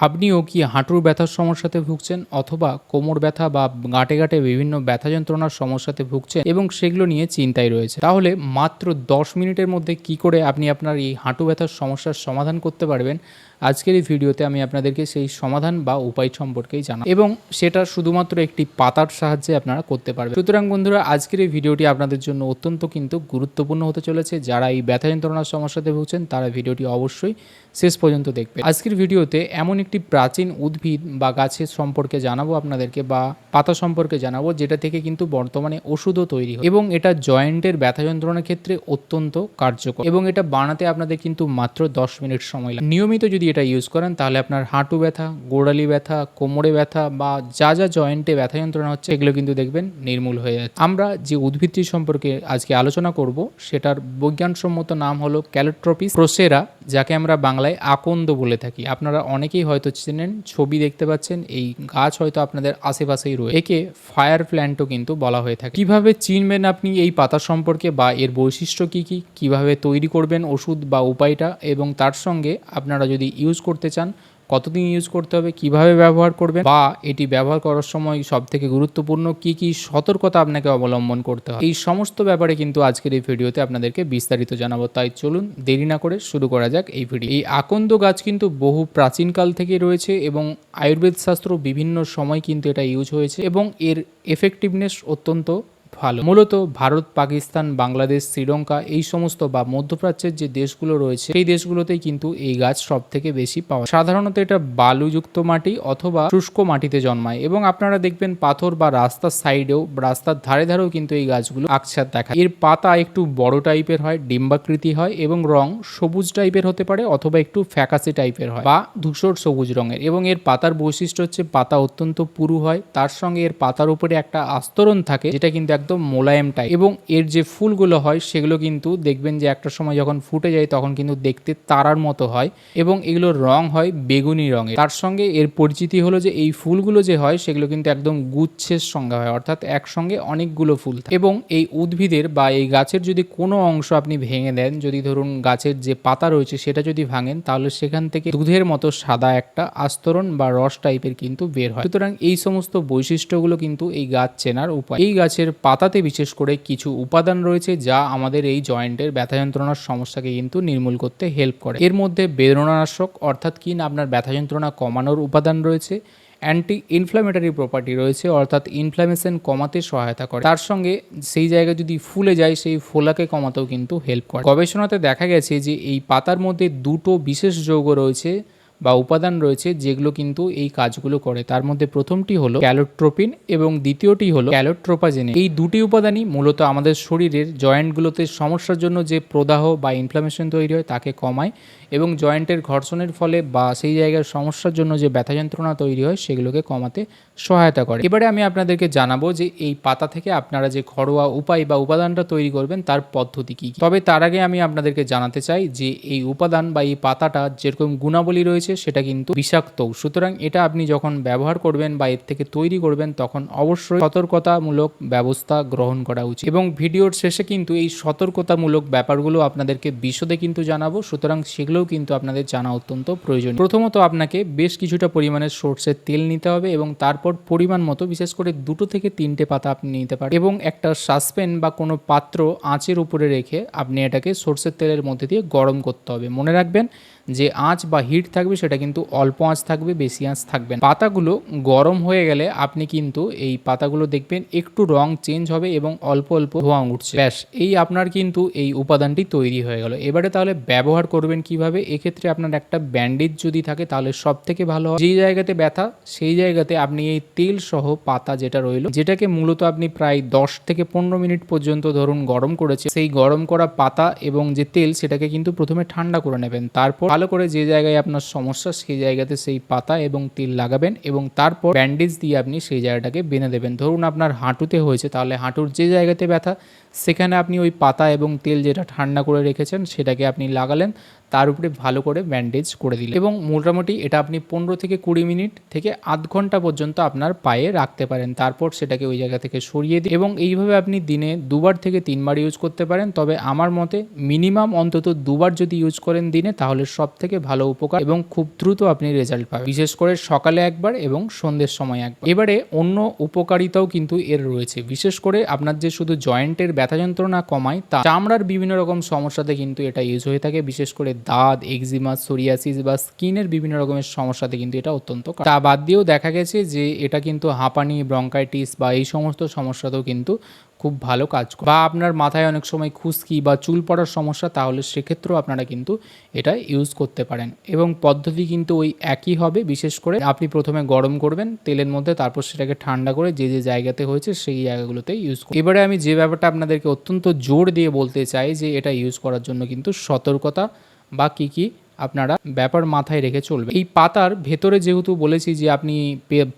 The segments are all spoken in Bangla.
আপনিও কি হাঁটুর ব্যথার সমস্যাতে ভুগছেন অথবা কোমর ব্যথা বা গাঁটে গাঁটে বিভিন্ন ব্যথা যন্ত্রণার সমস্যাতে ভুগছেন এবং সেগুলো নিয়ে চিন্তাই রয়েছে? তাহলে মাত্র দশ মিনিটের মধ্যে কি করে আপনি আপনার এই হাঁটু ব্যথার সমস্যার সমাধান করতে পারবেন? আজকের এই ভিডিওতে আমি আপনাদেরকে সেই সমাধান বা উপায় সম্পর্কেই জানাব। এবং সেটা শুধুমাত্র একটি পাতার সাহায্যে আপনারা করতে পারবেন। সুতরাং বন্ধুরা, আজকের এই ভিডিওটি আপনাদের জন্য অত্যন্ত কিন্তু গুরুত্বপূর্ণ হতে চলেছে। যারা এই ব্যথা যন্ত্রণার সমস্যাতে ভুগছেন, তারা ভিডিওটি অবশ্যই শেষ পর্যন্ত দেখবেন। আজকের ভিডিওতে এমন একটি প্রাচীন উদ্ভিদ বা গাছের সম্পর্কে জানাব আপনাদেরকে বা পাতা সম্পর্কে জানাব, যেটা থেকে কিন্তু বর্তমানে ওষুধও তৈরি হয়। এবং এটা জয়েন্টের ব্যথা যন্ত্রণার ক্ষেত্রে অত্যন্ত কার্যকর। এবং এটা বানাতে আপনাদের কিন্তু মাত্র দশ মিনিট সময় লাগে। নিয়মিত যদি এটা ইউজ করেন, তাহলে আপনার হাঁটু ব্যথা, গোড়ালি ব্যথা, কোমরে ব্যথা বা যা যা জয়েন্টে ব্যথা যন্ত্রণা হচ্ছে, এগুলো কিন্তু দেখবেন নির্মূল হয়ে যাচ্ছে। আমরা যে উদ্ভিদটি সম্পর্কে আজকে আলোচনা করব, সেটার বৈজ্ঞানসম্মত নাম হলো ক্যালোট্রপিস প্রোসেরা যাকে আমরা বাংলায় আকন্দ বলে থাকি। আপনারা অনেকেই হয়তো চেনেন, ছবি দেখতে পাচ্ছেন, এই গাছ হয়তো আপনাদের আশেপাশেই রয়েছে একে ফায়ার প্ল্যান্টও কিন্তু বলা হয়ে থাকে। কীভাবে চিনবেন আপনি এই পাতা সম্পর্কে বা এর বৈশিষ্ট্য কি কি? কীভাবে তৈরি করবেন ওষুধ বা উপায়টা? এবং তার সঙ্গে আপনারা যদি ইউজ করতে চান, কতদিন ইউজ করতে হবে, কীভাবে ব্যবহার করবেন, বা এটি ব্যবহার করার সময় সব থেকে গুরুত্বপূর্ণ, কি কি সতর্কতা আপনাকে অবলম্বন করতে হবে। এই সমস্ত ব্যাপারে কিন্তু আজকের এই ভিডিওতে আপনাদেরকে বিস্তারিত জানাব, তাই চলুন দেরি না করে শুরু করা যাক এই ভিডিও এই আকন্দ গাছ কিন্তু বহু প্রাচীনকাল থেকে রয়েছে এবং আয়ুর্বেদ শাস্ত্র বিভিন্ন সময় কিন্তু এটা ইউজ হয়েছে এবং এর এফেক্টিভনেস অত্যন্ত ভালো মূলত ভারত, পাকিস্তান, বাংলাদেশ, শ্রীলঙ্কা এই সমস্ত বা মধ্যপ্রাচ্যের যে দেশগুলো রয়েছে, সেই দেশগুলোতেই কিন্তু এই গাছ সব থেকে বেশি পাওয়া। সাধারণত এটা বালুযুক্ত মাটি অথবা শুষ্ক মাটিতে জন্মায় এবং আপনারা দেখবেন পাথর বা রাস্তার সাইডেও, রাস্তার ধারে ধারেও কিন্তু এই গাছগুলো আকছাত দেখা এর পাতা একটু বড় টাইপের হয়, ডিম্বাকৃতি হয় এবং রং সবুজ টাইপের হতে পারে অথবা একটু ফ্যাকাসে টাইপের হয় বা ধূসর সবুজ রঙের এবং এর পাতার বৈশিষ্ট্য হচ্ছে পাতা অত্যন্ত পুরু হয়, তার সঙ্গে এর পাতার উপরে একটা আস্তরণ থাকে যেটা কিন্তু একদম মোলায়েম টাইপ এবং এর যে ফুলগুলো হয়, সেগুলো কিন্তু দেখবেন যে একটা সময় যখন ফুটে যায়, তখন কিন্তু দেখতে তারার মতো হয় এবং এগুলোর রং হয় বেগুনি রঙের। তার সঙ্গে এর পরিচিতি হলো যে এই ফুলগুলো যে হয়, সেগুলো কিন্তু একদম গুচ্ছের সঙ্গে হয়, অর্থাৎ একসঙ্গে অনেকগুলো ফুল থাকে। এবং এই উদ্ভিদের বা এই গাছের যদি কোনো অংশ আপনি ভেঙে দেন, যদি ধরুন গাছের যে পাতা রয়েছে, সেটা যদি ভাঙেন, তাহলে সেখান থেকে দুধের মতো সাদা একটা আস্তরণ বা রস টাইপের কিন্তু বের হয়। সুতরাং এই সমস্ত বৈশিষ্ট্যগুলো কিন্তু এই গাছ চেনার উপায়। এই গাছের পাতাতে বিশেষ করে কিছু উপাদান রয়েছে যা আমাদের এই জয়েন্টের ব্যথা যন্ত্রণার সমস্যাকে কিন্তু নির্মূল করতে হেল্প করে। এর মধ্যে বেদনানাশক, অর্থাৎ কি না আপনার ব্যথা যন্ত্রণা কমানোর উপাদান রয়েছে অ্যান্টি ইনফ্ল্যামেটারি প্রপার্টি রয়েছে, অর্থাৎ ইনফ্ল্যামেশন কমাতে সহায়তা করে। তার সঙ্গে সেই জায়গায় যদি ফুলে যায়, সেই ফোলাকে কমাতেও কিন্তু হেল্প করে। গবেষণাতে দেখা গেছে যে এই পাতার মধ্যে দুটো বিশেষ যৌগ রয়েছে বা উপাদান রয়েছে যেগুলো কিন্তু এই কাজগুলো করে। তার মধ্যে প্রথমটি হলো ক্যালোট্রোপিন এবং দ্বিতীয়টি হলো ক্যালোট্রোপাজেনে এই দুটি উপাদানই মূলত আমাদের শরীরের জয়েন্টগুলোতে সমস্যার জন্য যে প্রদাহ বা ইনফ্লামেশন তৈরি হয় তাকে কমায় এবং জয়েন্টের ঘর্ষণের ফলে বা সেই জায়গার সমস্যার জন্য যে ব্যথা যন্ত্রণা তৈরি হয় সেগুলোকে কমাতে সহায়তা করে। এবারে আমি আপনাদেরকে জানাব যে এই পাতা থেকে আপনারা যে ঘরোয়া উপায় বা উপাদানটা তৈরি করবেন তার পদ্ধতি কী। তবে তার আগে আমি আপনাদেরকে জানাতে চাই যে এই উপাদান বা এই পাতাটা যেরকম গুণাবলী রয়েছে সেটা কিন্তু বিষাক্ত। সুতরাং এটা আপনি যখন ব্যবহার করবেন বা এর থেকে তৈরি করবেন, তখন অবশ্যই সতর্কতামূলক ব্যবস্থা গ্রহণ করা উচিত। এবং ভিডিওর শেষে কিন্তু এই সতর্কতামূলক ব্যাপারগুলো আপনাদেরকে বিশদে কিন্তু জানাব, সুতরাং সেগুলোও কিন্তু আপনাদের জানা অত্যন্ত প্রয়োজন প্রথমত আপনাকে বেশ কিছুটা পরিমাণে সর্ষের তেল নিতে হবে এবং তারপর পরিমাণ মতো, বিশেষ করে দুটো থেকে তিনটে পাতা আপনি নিতে পারেন। এবং একটা সাসপেন বা কোনো পাত্র আঁচের উপরে রেখে আপনি এটাকে সর্ষের তেলের মধ্যে দিয়ে গরম করতে হবে। মনে রাখবেন যে আঁচ বা হিট থাকবে সেটা কিন্তু অল্প আঁচ থাকবে, বেশি আঁচ থাকবে না। পাতাগুলো গরম হয়ে গেলে আপনি কিন্তু এই পাতাগুলো দেখবেন একটু রং চেঞ্জ হবে এবং অল্প অল্প ধোঁয়া উঠছে। ব্যাস, এই আপনার কিন্তু এই উপাদানটি তৈরি হয়ে গেল। এবারে তাহলে ব্যবহার করবেন কীভাবে? এক্ষেত্রে আপনার একটা ব্যান্ডেজ যদি থাকে তাহলে সব থেকে ভালো হয়। যেই জায়গাতে ব্যথা, সেই জায়গাতে আপনি এই তেল সহ পাতা যেটা রইল, যেটাকে মূলত আপনি প্রায় দশ থেকে পনেরো মিনিট পর্যন্ত ধরুন গরম করেছে, সেই গরম করা পাতা এবং যে তেল সেটাকে কিন্তু প্রথমে ঠান্ডা করে নেবেন। তারপর ভালো করে যে জায়গায় আপনার সমস্যা সেই জায়গাতে সেই পাতা এবং তেল লাগাবেন এবং তারপর ব্যান্ডেজ দিয়ে আপনি সেই জায়গাটাকে বেঁধে দেবেন। ধরুন আপনার হাঁটুতে হয়েছে, তাহলে হাঁটুর যে জায়গাতে ব্যথা, সেখানে আপনি ওই পাতা এবং তেল যেটা ঠান্ডা করে রেখেছেন, সেটাকে আপনি লাগালেন, তার উপরে ভালো করে ব্যান্ডেজ করে দিলেন এবং মোটামুটি এটা আপনি পনেরো থেকে কুড়ি মিনিট থেকে আধ ঘণ্টা পর্যন্ত আপনার পায়ে রাখতে পারেন। তারপর সেটাকে ওই জায়গা থেকে সরিয়ে দিন এবং এইভাবে আপনি দিনে দুবার থেকে তিনবার ইউজ করতে পারেন। তবে আমার মতে মিনিমাম অন্তত দুবার যদি ইউজ করেন দিনে, তাহলে সব থেকে ভালো উপকার এবং খুব দ্রুত আপনি রেজাল্ট পাবেন। বিশেষ করে সকালে একবার এবং সন্ধ্যের সময় একবার। এবারে অন্য উপকারিতাও কিন্তু এর রয়েছে। বিশেষ করে আপনার যে শুধু জয়েন্টের ব্যথা যন্ত্রণা কমায়, তা চামড়ার বিভিন্ন রকম সমস্যাতে কিন্তু এটা ইউজ হয়ে থাকে। বিশেষ করে দাঁত এক্সিমা সোরিয়াসিস বা স্কিনের বিভিন্ন রকমের সমস্যাতে কিন্তু এটা অত্যন্ত তা বাদ দিয়েও দেখা গেছে যে এটা কিন্তু হাঁপানি ব্রঙ্কাইটিস বা এই সমস্ত সমস্যাতেও কিন্তু খুব ভালো কাজ করে। বা আপনার মাথায় অনেক সময় খুশকি বা চুল পড়ার সমস্যা, তাহলে সেক্ষেত্রেও আপনারা কিন্তু এটা ইউজ করতে পারেন। এবং পদ্ধতি কিন্তু ওই একই হবে, বিশেষ করে আপনি প্রথমে গরম করবেন, তেলের মধ্যে, তারপর সেটাকে ঠান্ডা করে যে যে জায়গাতে হয়েছে, সেই জায়গাগুলোতে ইউজ করুন। এবারে আমি যে ব্যাপারটা আপনাদেরকে অত্যন্ত জোর দিয়ে বলতে চাই যে, এটা ইউজ করার জন্য কিন্তু সতর্কতা বা কী কি আপনারা ব্যাপার মাথায় রেখে চলবে এই পাতার ভেতরে যেহেতু বলেছি যে আপনি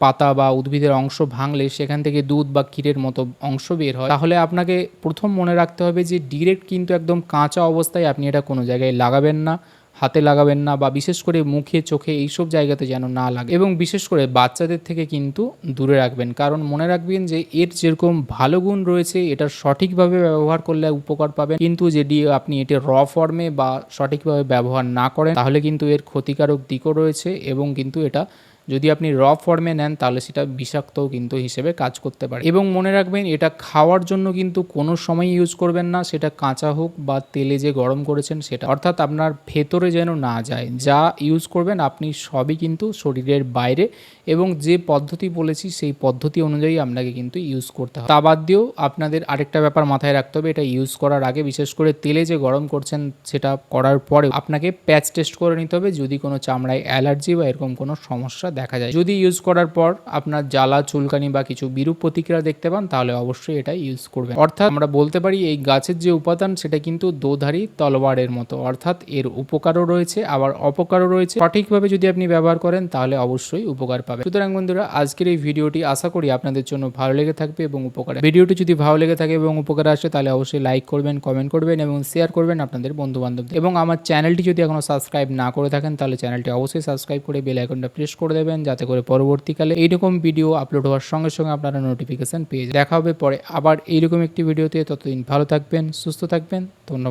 পাতা বা উদ্ভিদের অংশ ভাঙলে সেখান থেকে দুধ বা ক্ষীরের মতো অংশ বের হয়, তাহলে আপনাকে প্রথম মনে রাখতে হবে যে ডিরেক্ট কিন্তু একদম কাঁচা অবস্থায় আপনি এটা কোনো জায়গায় লাগাবেন না। হাতে লাগাবেন না বা বিশেষ করে মুখে, চোখে এইসব জায়গাতে যেন না লাগে এবং বিশেষ করে বাচ্চাদের থেকে কিন্তু দূরে রাখবেন। কারণ মনে রাখবেন যে এর যেরকম ভালো গুণ রয়েছে এটা সঠিকভাবে ব্যবহার করলে উপকার পাবেন। কিন্তু যদি আপনি এটা র ফর্মে বা সঠিকভাবে ব্যবহার না করেন, তাহলে কিন্তু এর ক্ষতিকারক দিকও রয়েছে এবং কিন্তু এটা যদি আপনি র ফর্মে নেন, তাহলে সেটা বিষাক্ত কিন্তু হিসেবে কাজ করতে পারে। এবং মনে রাখবেন, এটা খাওয়ার জন্য কিন্তু কোনো সময় ইউজ করবেন না। সেটা কাঁচা হোক বা তেলে যে গরম করেছেন সেটা। অর্থাৎ আপনার ভেতরে যেন না যায়। যা ইউজ করবেন আপনি সবই কিন্তু শরীরের বাইরে এবং যে পদ্ধতি বলেছি সেই পদ্ধতি অনুযায়ী আপনাকে কিন্তু ইউজ করতে হবে। তা বাদ দিয়েও আপনাদের আরেকটা ব্যাপার মাথায় রাখতে হবে, এটা ইউজ করার আগে বিশেষ করে তেলে যে গরম করছেন সেটা করার পরে আপনাকে প্যাচ টেস্ট করে নিতে হবে যদি কোনো চামড়ায় অ্যালার্জি বা এরকম কোনো সমস্যা দেখা যায়। যদি ইউজ করার পর আপনার জ্বালা, চুলকানি বা কিছু বিরূপ প্রতিক্রিয়া দেখতে পান, তাহলে অবশ্যই এটা ইউজ করবেন। অর্থাৎ আমরা বলতে পারি এই গাছের যে উপাদান সেটা কিন্তু দোধারি তলোয়ারের মতো, অর্থাৎ এর উপকারও রয়েছে, আবার অপকারও রয়েছে। সঠিকভাবে যদি আপনি ব্যবহার করেন, তাহলে অবশ্যই উপকার পাবেন। সুতরাং বন্ধুরা, আজকের এই ভিডিওটি আশা করি আপনাদের জন্য ভালো লেগে থাকবে এবং উপকার। ভিডিওটি যদি ভালো লেগে থাকে এবং উপকার আসে, তাহলে অবশ্যই লাইক করবেন, কমেন্ট করবেন এবং শেয়ার করবেন আপনাদের বন্ধু বান্ধবদের এবং আমার চ্যানেলটি যদি এখনও সাবস্ক্রাইব না করে থাকেন, তাহলে চ্যানেলটি অবশ্যই সাবস্ক্রাইব করে বেল আইকনটা প্রেস করে দেবেন, যাতে করে পরবর্তীকালে এইরকম ভিডিও আপলোড হওয়ার সঙ্গে সঙ্গে আপনারা নোটিফিকেশন পেয়ে। দেখা হবে পরে আবার এইরকম একটি ভিডিওতে। ততদিন ভালো থাকবেন, সুস্থ থাকবেন। ধন্যবাদ।